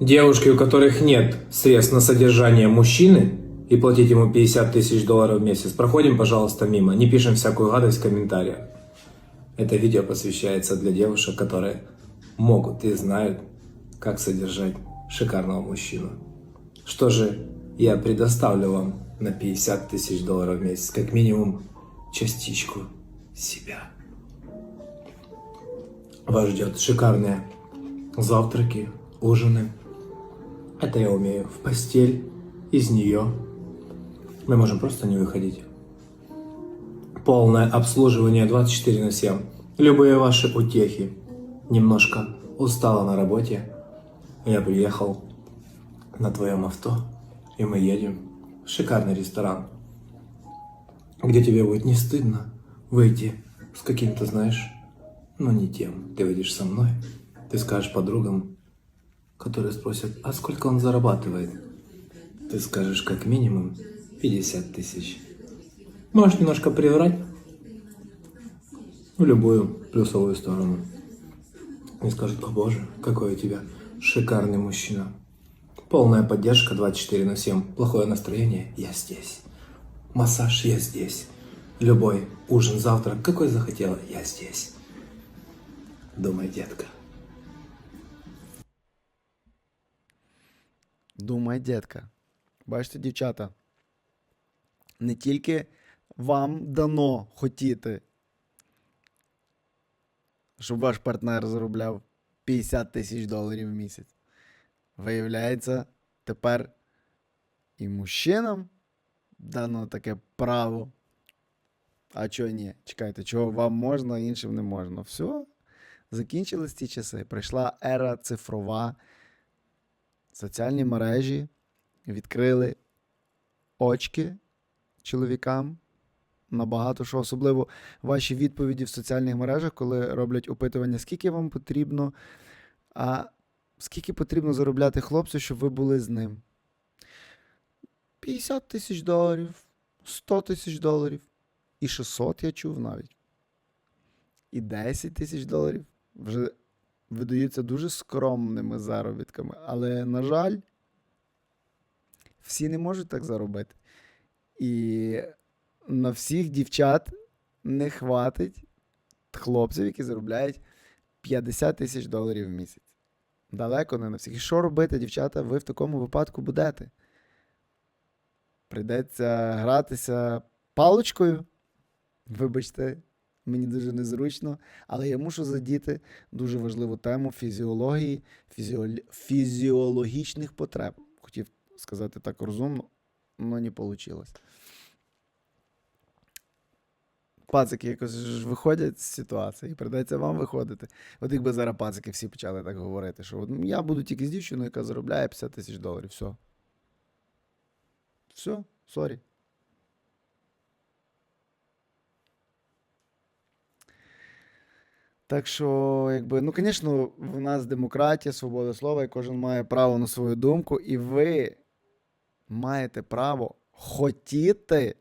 Девушки, у которых нет средств на содержание мужчины и платить ему 50 тысяч долларов в месяц, проходим, пожалуйста, мимо. Не пишем всякую гадость в комментариях. Это видео посвящается для девушек, которые могут и знают, как содержать шикарного мужчину. Что же, я предоставлю вам на 50 тысяч долларов в месяц, как минимум частичку себя. Вас ждет шикарные завтраки, ужины. Это я умею. В постель, из нее. Мы можем просто не выходить. Полное обслуживание 24 на 7. Любые ваши утехи. Немножко устала на работе. Я приехал на твоем авто, и мы едем в шикарный ресторан, где тебе будет не стыдно выйти с каким-то, знаешь, ну не тем. Ты выйдешь со мной, ты скажешь подругам, которые спросят, а сколько он зарабатывает? Ты скажешь как минимум 50 тысяч. Можешь немножко приврать в любую плюсовую сторону. И скажут, о боже, какой у тебя шикарный мужчина. Полная поддержка 24 на 7. Плохое настроение, я здесь. Массаж, я здесь. Любой ужин, завтрак, какой захотела, я здесь. Думай, детка. Думай, дітка. Бачите, дівчата. Не тільки вам дано хотіти, щоб ваш партнер заробляв 50 тисяч доларів в місяць. Виявляється, тепер і мужчинам дано таке право. А чого ні? Чекайте, чого вам можна, а іншим не можна. Все, закінчились ті часи. Прийшла ера цифрова. Соціальні мережі відкрили очки чоловікам на багато що, особливо ваші відповіді в соціальних мережах, коли роблять опитування, скільки вам потрібно, а скільки потрібно заробляти хлопцю, щоб ви були з ним. 50 тисяч доларів, 100 тисяч доларів, і 600 я чув навіть. І 10 тисяч доларів. Вже видаються дуже скромними заробітками. Але, на жаль, всі не можуть так заробити. І на всіх дівчат не хватить хлопців, які заробляють 50 тисяч доларів в місяць. Далеко не на всіх. І що робити, дівчата, ви в такому випадку будете? Прийдеться гратися паличкою. Вибачте, мені дуже незручно, але я мушу задіти дуже важливу тему фізіології, фізіол... фізіологічних потреб. Хотів сказати так розумно, але не вийшло. Пацики якось ж виходять з ситуації, і придеться вам виходити. От якби зараз пацики всі почали так говорити, що от я буду тільки з дівчиною, яка заробляє 50 тисяч доларів. Все. Все, сорі. Так що, якби, ну, звісно, в нас демократія, свобода слова, і кожен має право на свою думку, і ви маєте право хотіти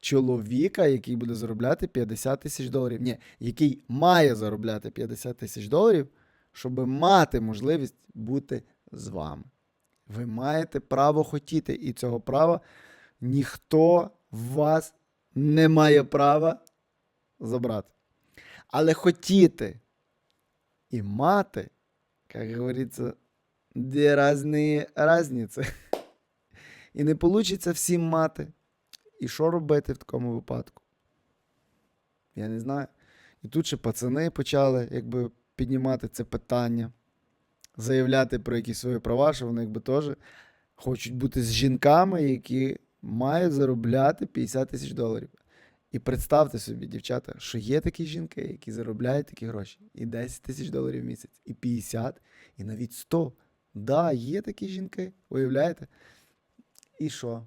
чоловіка, який буде заробляти 50 тисяч доларів. Ні, який має заробляти 50 тисяч доларів, щоб мати можливість бути з вами. Ви маєте право хотіти, і цього права ніхто в вас не має права забрати. Але хотіти і мати, як говориться, дві різні різниці. І не вийде всім мати. І що робити в такому випадку? Я не знаю. І тут ще пацани почали якби піднімати це питання, заявляти про якісь свої права, що вони якби теж хочуть бути з жінками, які мають заробляти 50 тисяч доларів. І представте собі, дівчата, що є такі жінки, які заробляють такі гроші. І 10 тисяч доларів в місяць, і 50, і навіть 100. Да, є такі жінки, уявляєте? І що?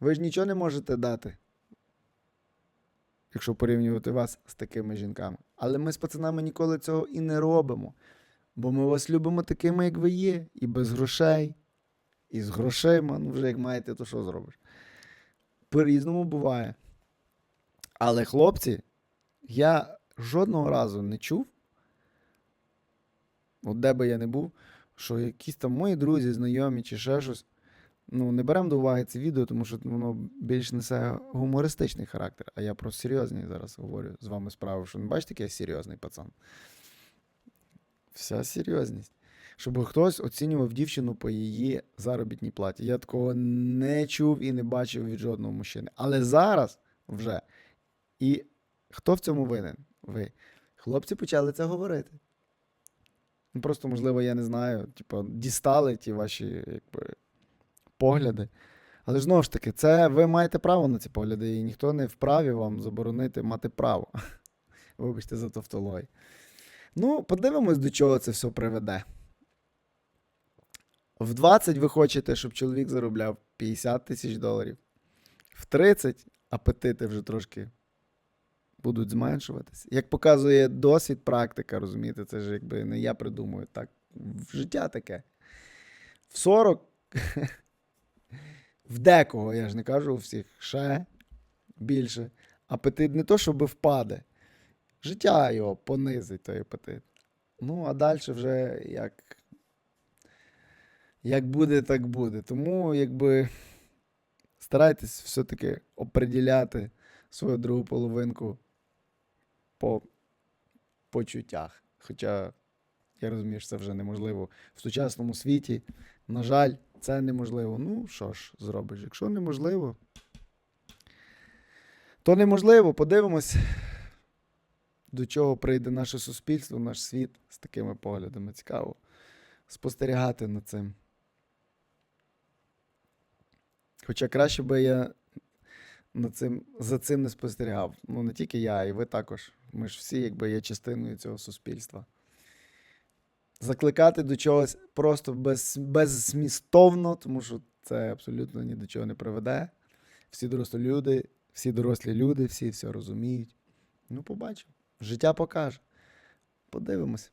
Ви ж нічого не можете дати, якщо порівнювати вас з такими жінками. Але ми з пацанами ніколи цього і не робимо. Бо ми вас любимо такими, як ви є, і без грошей, і з грошима. Ну, вже як маєте, то що зробиш? По-різному буває. Але хлопці, я жодного разу не чув, от де би я не був, що якісь там мої друзі, знайомі чи ще щось. Ну, не беремо до уваги це відео, тому що воно більш несе гумористичний характер. А я про серйозні зараз говорю з вами справу, що не бачите, який я серйозний пацан. Вся серйозність. Щоб хтось оцінював дівчину по її заробітній платі. Я такого не чув і не бачив від жодного мужчини. Але зараз вже. І хто в цьому винен? Ви. Хлопці почали це говорити. Ну, Просто, можливо, я не знаю, типу, дістали ті ваші якби, погляди. Але знову ж таки, це ви маєте право на ці погляди, і ніхто не вправі вам заборонити мати право. Вибачте за тавтологію. Ну, подивимось, до чого це все приведе. В 20 ви хочете, щоб чоловік заробляв 50 тисяч доларів. В 30 апетити вже трошки будуть зменшуватися. Як показує досвід, практика, розумієте, це ж якби не я придумую, так в життя таке. В 40 в декого, я ж не кажу у всіх, ще більше. Апетит не то, щоб впаде. Життя його понизить той апетит. Ну, а далі вже як. Як буде, так буде. Тому, якби старайтесь все-таки оприділяти свою другу половинку по почуттях. Хоча я розумію, що це вже неможливо в сучасному світі. На жаль, це неможливо. Ну, що ж зробиш? Якщо неможливо, то неможливо. Подивимось, до чого прийде наше суспільство, наш світ з такими поглядами. Цікаво спостерігати над цим. Хоча краще би я над цим, за цим не спостерігав. Ну, не тільки я, і ви також. Ми ж всі, якби є частиною цього суспільства. Закликати до чогось просто без, беззмістовно, тому що це абсолютно ні до чого не приведе. Всі дорослі люди, всі дорослі люди, всі все розуміють. Ну, побачимо. Життя покаже. Подивимось.